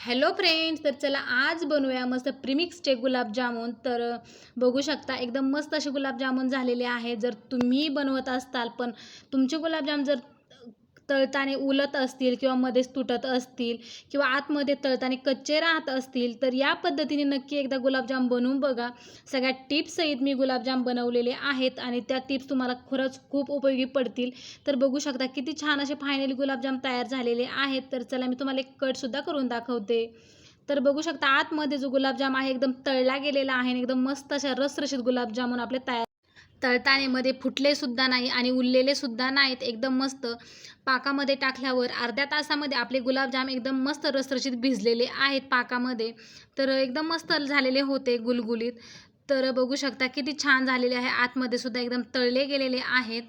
Hello friends तर चला आज बनवूया मस्त प्रिमिक्सचे गुलाबजामुन तर बघू शकता एकदम मस्त असे गुलाबजामुन झालेले आहे जर तुम्ही बनवत असताल पण तुमचे गुलाबजाम जर तळताने उलत असतील किंवा मध्येच तुटत असतील किंवा आतमध्ये तळताने कच्चे राहत असतील तर या पद्धतीने नक्की एकदा गुलाबजाम बनवून बघा. सगळ्या टिप्ससहित मी गुलाबजाम बनवलेले आहेत आणि त्या टिप्स तुम्हाला खरंच खूप उपयोगी पडतील. तर बघू शकता किती छान असे फायनली गुलाबजाम तयार झालेले आहेत. तर चला मी तुम्हाला एक कटसुद्धा करून दाखवते. तर बघू शकता आतमध्ये जो गुलाबजाम आहे एकदम तळला गेलेला आहे आणि एकदम मस्त अशा रसरशीत गुलाबजामून आपले तयार तळतानेमध्ये फुटलेसुद्धा नाही आणि उरलेलेसुद्धा नाहीत. एकदम मस्त पाकामध्ये टाकल्यावर अर्ध्या तासामध्ये आपले गुलाबजाम एकदम मस्त रसरशीत भिजलेले आहेत पाकामध्ये. तर एकदम मस्त झालेले होते गुलगुलीत. तर बघू शकता किती छान झालेले आहे. आतमध्ये सुद्धा एकदम तळले गेलेले आहेत.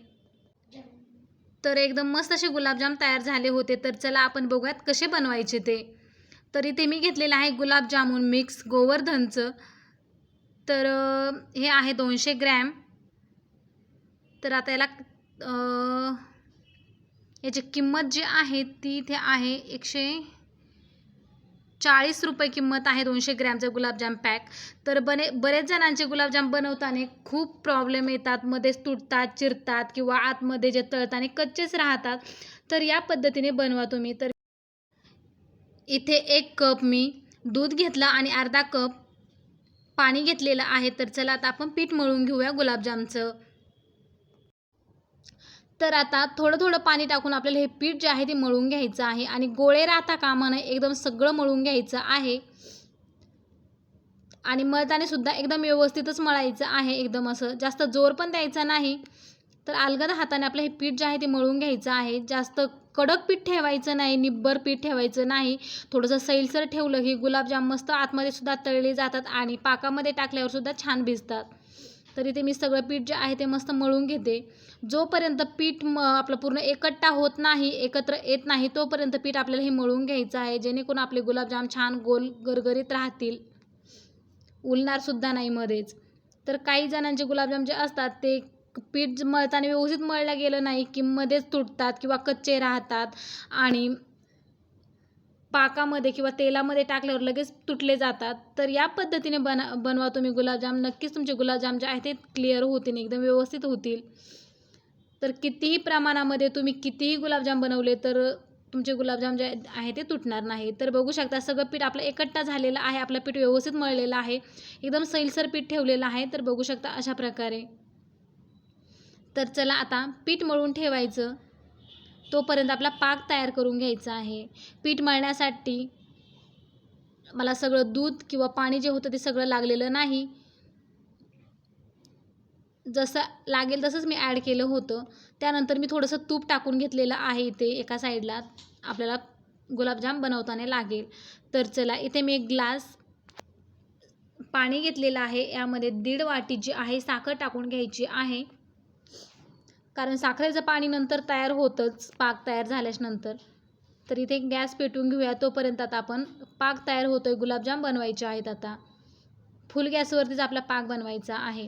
तर एकदम मस्त असे गुलाबजाम तयार झाले होते. तर चला आपण बघूयात कसे बनवायचे ते. तर इथे मी घेतलेलं आहे गुलाबजामुन मिक्स गोवर्धनचं. तर हे आहे दोनशे ग्रॅम. तर आता याला याची किंमत जी आहे ती इथे आहे एकशे चाळीस रुपये किंमत आहे दोनशे ग्रॅमचं गुलाबजाम पॅक. तर बने बरेच जणांचे गुलाबजाम बनवताना खूप प्रॉब्लेम येतात मध्येच तुटतात चिरतात किंवा आतमध्ये जे तळताना कच्चेच राहतात. तर या पद्धतीने बनवा तुम्ही. तर इथे एक कप मी दूध घेतला आणि अर्धा कप पाणी घेतलेलं आहे. तर चला आता आपण पीठ मळून घेऊया गुलाबजामचं. तर आता थोडं थोडं पाणी टाकून आपल्याला हे पीठ जे आहे ते मळून घ्यायचं आहे आणि गोळे राहता कामा नये एकदम सगळं मळून घ्यायचं आहे. आणि मळताना सुद्धा एकदम व्यवस्थितच मळायचं आहे एकदम असं. जास्त जोर पण द्यायचा नाही. तर अलगद हाताने आपलं हे पीठ जे आहे ते मळून घ्यायचं आहे. जास्त कडक पीठ ठेवायचं नाही निब्बर पीठ ठेवायचं नाही. थोडंसं सैलसर ठेवलं की गुलाबजाम मस्त आतमध्ये सुद्धा तळले जातात आणि पाकामध्ये टाकल्यावर सुद्धा छान भिजतात. तर इथे मी सगळं पीठ जे आहे ते मस्त मळून घेते. जोपर्यंत पीठ म आपलं पूर्ण एकट्टा होत नाही एकत्र येत नाही तोपर्यंत पीठ आपल्याला हे मळून घ्यायचं आहे. जेणेकरून आपले गुलाबजाम छान गोल गरगरीत राहतील. उलणारसुद्धा नाही मध्येच. तर काही जणांचे गुलाबजाम जे असतात ते पीठ मळताना व्यवस्थित मळलं गेलं नाही की मध्येच तुटतात किंवा कच्चे राहतात. आणि पाकामध्ये किंवा तेलामध्ये टाकल्यावर लगेच तुटले जातात. तर या पद्धतीने बना बनवा तुम्ही गुलाबजाम. नक्कीच तुमचे गुलाबजाम जे आहेत ते क्लिअर होतील एकदम व्यवस्थित होतील. तर कितीही प्रमाणामध्ये तुम्ही कितीही गुलाबजाम बनवले तर तुमचे गुलाबजाम जे आहे ते तुटणार नाही. तर बघू शकता सगळं पीठ आपलं एकट्टा झालेलं आहे. आपलं पीठ व्यवस्थित मळलेलं आहे. एकदम सैलसर पीठ ठेवलेलं आहे. तर बघू शकता अशा प्रकारे. तर चला आता पीठ मळून ठेवायचं. तोपर्यंत आपला पाक तयार करून घ्यायचा आहे. पीठ मळण्यासाठी मला सगळं दूध किंवा पाणी जे होतं ते सगळं लागलेलं नाही. जसं लागेल तसंच मी ॲड केलं होतं. त्यानंतर मी थोडंसं तूप टाकून घेतलेलं आहे इथे एका साईडला आपल्याला गुलाबजाम बनवताना लागेल. तर चला इथे मी एक ग्लास पाणी घेतलेलं आहे. यामध्ये दीड वाटी जी आहे साखर टाकून घ्यायची आहे. कारण साखरेचं पाणी नंतर तयार होतंच पाक तयार झाल्याच्यानंतर. तर इथे गॅस पेटवून घेऊया तोपर्यंत आता आपण पाक तयार होतो आहे गुलाबजाम बनवायचे आहेत आता. फुल गॅसवरतीच आपला पाक बनवायचा आहे.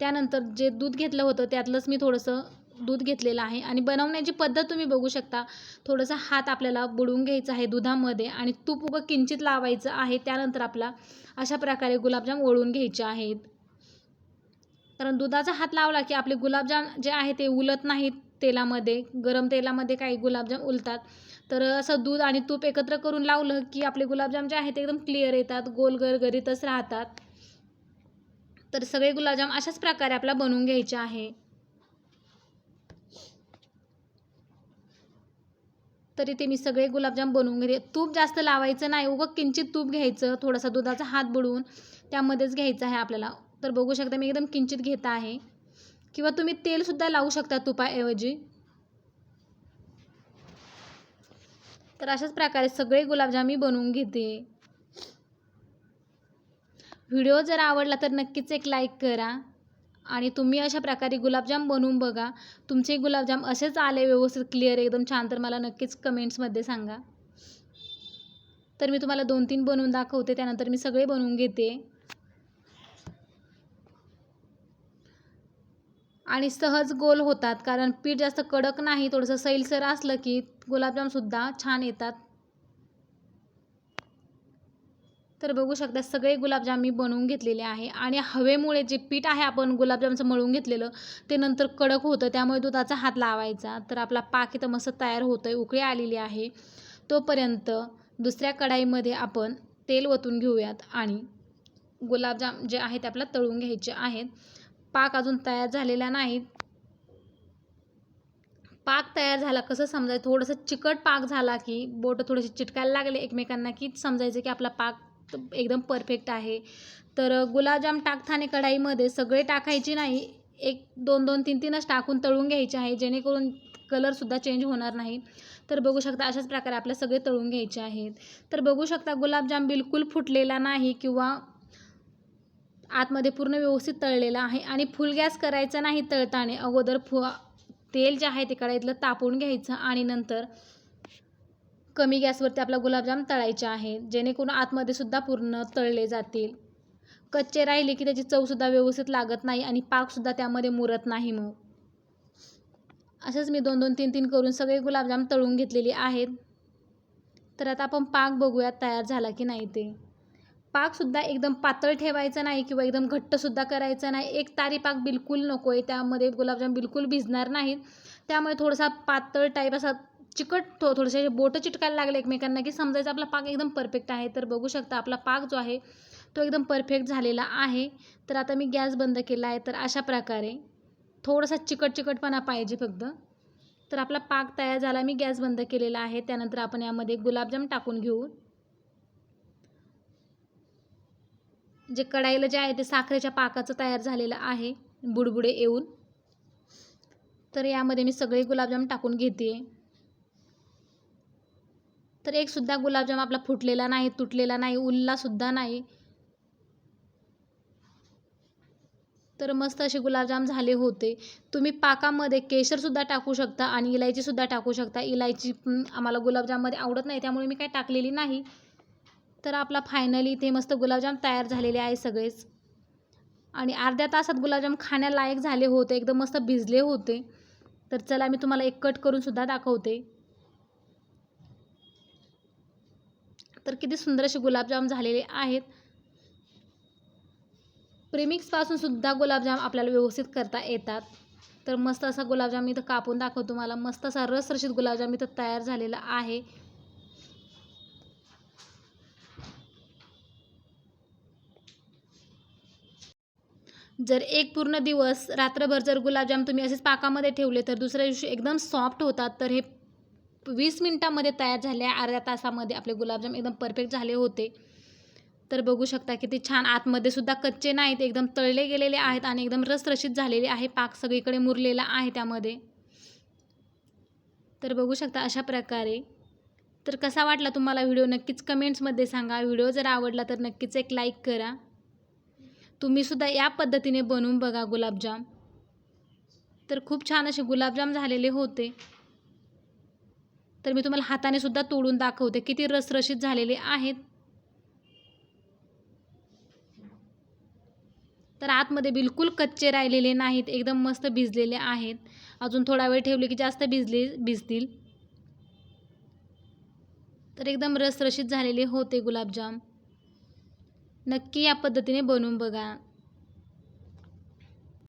त्यानंतर जे दूध घेतलं होतं त्यातलंच मी थोडंसं दूध घेतलेलं आहे. आणि बनवण्याची पद्धत तुम्ही बघू शकता. थोडंसं हात आपल्याला बुडवून घ्यायचा आहे दुधामध्ये आणि तूप उगं किंचित लावायचं आहे. त्यानंतर आपला अशा प्रकारे गुलाबजाम ओळून घ्यायचे आहेत. कारण दुधाचा हात लावला की आपले गुलाबजाम जे आहे ते उलत नाहीत तेलामध्ये गरम तेलामध्ये काही गुलाबजाम उलतात. तर असं दूध आणि तूप एकत्र करून लावलं की आपले गुलाबजाम जे आहेत ते एकदम क्लिअर येतात गोल गरगरीतच राहतात. तर सगळे गुलाबजाम अशाच प्रकारे आपला बनवून घ्यायचे आहे. तर इथे मी सगळे गुलाबजाम बनवून घेते. तूप जास्त लावायचं नाही उगं किंचित तूप घ्यायचं थोडासा दुधाचा हात बुडवून त्यामध्येच घ्यायचं आहे आपल्याला. तर बघू शकता मी एकदम किंचित घेत आहे. किंवा तुम्ही तेलसुद्धा लावू शकता तुपाऐवजी. तर अशाच प्रकारे सगळे गुलाबजाम मी बनवून घेते. व्हिडिओ जर आवडला तर नक्कीच एक लाईक करा. आणि तुम्ही अशा प्रकारे गुलाबजाम बनवून बघा. तुमचे गुलाबजाम असेच आले व्यवस्थित क्लिअर एकदम छान. तर मला नक्कीच कमेंट्समध्ये सांगा. तर मी तुम्हाला दोन तीन बनवून दाखवते. त्यानंतर मी सगळे बनवून घेते. आणि सहज गोल होतात कारण पीठ जास्त कडक नाही थोडंसं सैलसर असलं की गुलाबजामसुद्धा छान येतात. तर बघू शकता सगळे गुलाबजाम मी बनवून घेतलेले आहे आणि हवेमुळे जे पीठ आहे आपण गुलाबजामचं मळून घेतलेलं ते नंतर कडक होतं त्यामुळे दुधाचा हात लावायचा. तर आपला पाक इथं मस्त तयार होतं आहे उकळी आलेली आहे. तोपर्यंत दुसऱ्या कढाईमध्ये आपण तेल ओतून घेऊयात आणि गुलाबजाम जे आहेत ते आपल्याला तळून घ्यायचे आहेत. पाक अजून तयार झालेला नाही. पाक तयार झाला कसं समजायचं? थोडंसं चिकट पाक झाला की बोटं थोडीशी चिटकायला लागले एकमेकांना की समजायचं की आपला पाक एकदम परफेक्ट आहे. तर गुलाबजाम टाकताना कढाईमध्ये सगळे टाकायचे नाही. एक दोन दोन तीन तीनच टाकून तळून घ्यायचे आहे जेणेकरून कलरसुद्धा चेंज होणार नाही. तर बघू शकता अशाच प्रकारे आपल्या सगळे तळून घ्यायचे आहेत. तर बघू शकता गुलाबजाम बिलकुल फुटलेला नाही किंवा आतमध्ये पूर्ण व्यवस्थित तळलेला आहे आणि फुल गॅस करायचा नाही तळताना. अगोदर फु तेल जे आहे ते कढाईतलं तापवून घ्यायचं आणि नंतर कमी गॅसवरती आपला गुलाबजाम तळायचे आहे. जेणेकरून आतमध्ये सुद्धा पूर्ण तळले जातील. कच्चे राहिले की त्याची चवसुद्धा व्यवस्थित लागत नाही आणि पाकसुद्धा त्यामध्ये मुरत नाही मग. असंच मी दोन दोन तीन तीन करून सगळे गुलाबजाम तळून घेतलेले आहेत. तर आता आपण पाक बघूयात तयार झाला की नाही ते. पाकसुद्धा एकदम पातळ ठेवायचा नाही किंवा एकदम घट्टसुद्धा करायचा नाही. एक तारी पाक बिलकुल नको आहे त्यामध्ये गुलाबजाम बिलकुल भिजणार नाहीत. त्यामुळे थोडासा पातळ टाईप असा चिकट थो थोडेसे बोटं चिटकायला लागले एकमेकांना की समजायचं आपला पाक एकदम परफेक्ट आहे. तर बघू शकता आपला पाक जो आहे तो एकदम परफेक्ट झालेला आहे. तर आता मी गॅस बंद केला आहे. तर अशा प्रकारे थोडासा चिकट चिकटपणा पाहिजे फक्त. तर आपला पाक तयार झाला. मी गॅस बंद केलेला आहे. त्यानंतर आपण यामध्ये गुलाबजाम टाकून घेऊ. जे कढाईला जे आहे ते साखरेच्या पाकाचं तयार झालेलं आहे बुडबुडे येऊन. तर यामध्ये मी सगळे गुलाबजाम टाकून घेते तर एक सुद्धा गुलाबजाम आपला फुटलेला नाही तुटलेला नाही उरला सुद्धा नाही. तर मस्त असे गुलाबजाम झाले होते. तुम्ही पाकामध्ये केशरसुद्धा टाकू शकता आणि इलायचीसुद्धा टाकू शकता. इलायची आम्हाला गुलाबजाममध्ये आवडत नाही त्यामुळे मी काही टाकलेली नाही. तर आपला फायनली ते मस्त गुलाबजाम तयार झालेले आहे सगळेच. आणि अर्ध्या तासात गुलाबजाम खाण्यालायक झाले होते एकदम मस्त भिजले होते. तर चला मी तुम्हाला एक कट करूनसुद्धा दाखवते. तर किती सुंदर असे गुलाबजाम झालेले आहेत. प्रेमिक्सपासून सुद्धा गुलाबजाम आपल्याला व्यवस्थित करता येतात. तर मस्त असा गुलाबजाम इथं कापून दाखवतो तुम्हाला. मस्त असा रसरशीत गुलाबजाम इथं तयार झालेला आहे. जर एक पूर्ण दिवस रात्रभर जर गुलाबजाम तुम्ही असेच पाकामध्ये ठेवले तर दुसऱ्या दिवशी एकदम सॉफ्ट होतात. तर हे वीस मिनटामध्ये तयार झाले अर्ध्या तासामध्ये आपले गुलाबजाम एकदम परफेक्ट झाले होते. तर बघू शकता किती छान आतमध्ये सुद्धा कच्चे नाहीत एकदम तळले गेलेले आहेत आणि एकदम रसरशीत झालेले आहे. पाक सगळीकडे मुरलेला आहे त्यामध्ये. तर बघू शकता अशा प्रकारे. तर कसा वाटला तुम्हाला व्हिडिओ? नक्कीच कमेंट्समध्ये सांगा. व्हिडिओ जर आवडला तर नक्कीच एक लाईक करा. तुम्हीसुद्धा या पद्धतीने बनवून बघा गुलाबजाम. तर खूप छान असे गुलाबजाम झालेले होते. तर मी तुम्हाला हाताने सुद्धा तोडून दाखवते. किती रसरशीत झालेले आहेत. तर आतमध्ये बिलकुल कच्चे राहिलेले नाहीत. एकदम मस्त भिजलेले आहेत. अजून थोडा वेळ ठेवले की जास्त भिजले भिजतील. तर एकदम रसरशीत झालेले होते गुलाबजाम. नक्की या पद्धतीने बनवून बघा.